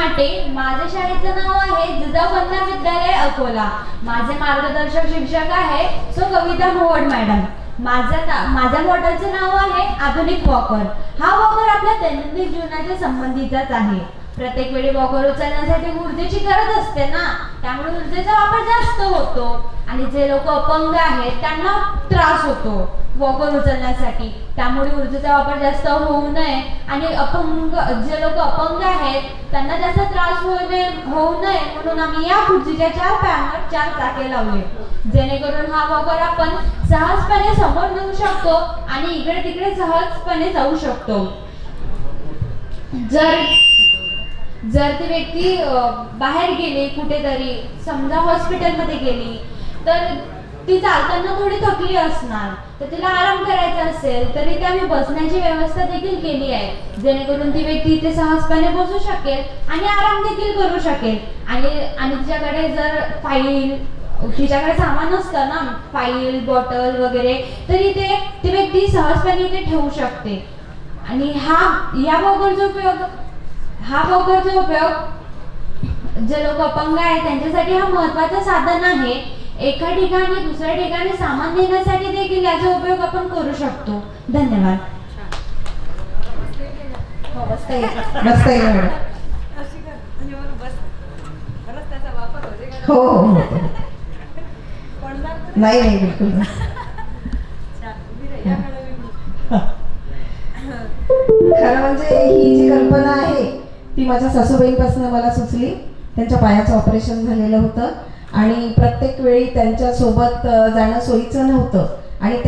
माटे माझ्या शाळेचं नाव आहे जिजाऊ विद्यालय अकोला. माझे मार्गदर्शक शिक्षक आहे सो कविता मोवड मॅडम. माझा माझ्या मॉडेलचं नाव आहे आधुनिक वॉकर. हा वॉकर आपल्या दैनंदिन जीवनाच्या संबंधीचाच आहे. प्रत्येक वेळी वॉकर उचलण्यासाठी ऊर्जेची गरज असते ना. त्यामुळे ऊर्जेचा वापर जास्त होतो. आणि जे लोक अपंग आहेत त्यांना त्रास होतो वॉकर उचलण्यासाठी. त्यामुळे ऊर्जेचा वापर जास्त होऊ नये. आणि अपंग जे लोक अपंग आहेत त्यांना जास्त त्रास होऊ नये होऊ नये म्हणून आम्ही या खुर्चीच्या चार पायांवर चार चाके लावले. जेणेकरून हा वॉकर आपण सहजपणे समोर नेऊ शकतो आणि इकडे तिकडे सहजपणे जाऊ शकतो. जर जर ती व्यक्ती बाहेर गेली कुठेतरी समजा हॉस्पिटलमध्ये गेली तर ती चालताना थोडी थकली असणार. तर तिला आराम करायचा असेल तरी त्या मी बसण्याची व्यवस्था देखील केली आहे. जेणेकरून ती व्यक्ती इथे सहजपणे बसू शकेल आणि आराम देखील करू शकेल. आणि आणि तिच्याकडे जर फाईल तिच्याकडे सामान असतं ना फाईल बॉटल वगैरे तरी ते ती व्यक्ती सहजपणे इथे ठेवू शकते. आणि हा या जो उपयोग हा वॉकरचा उपयोग जे लोक अपंग आहेत त्यांच्यासाठी हा महत्वाचं साधन आहे. एका ठिकाणी दुसऱ्या ठिकाणी सामान नेण्यासाठी देखील याचा उपयोग आपण करू शकतो. धन्यवाद. हो हो हो. नाही नाही बिलकुल. खरं म्हणजे ही जी कल्पना ती माझ्या सासूबाईंपासून मला सुचली. त्यांच्या पायाचं ऑपरेशन झालेलं होतं. आणि प्रत्येक वेळी त्यांच्यासोबत जाणं सोयीचं नव्हतं. आणि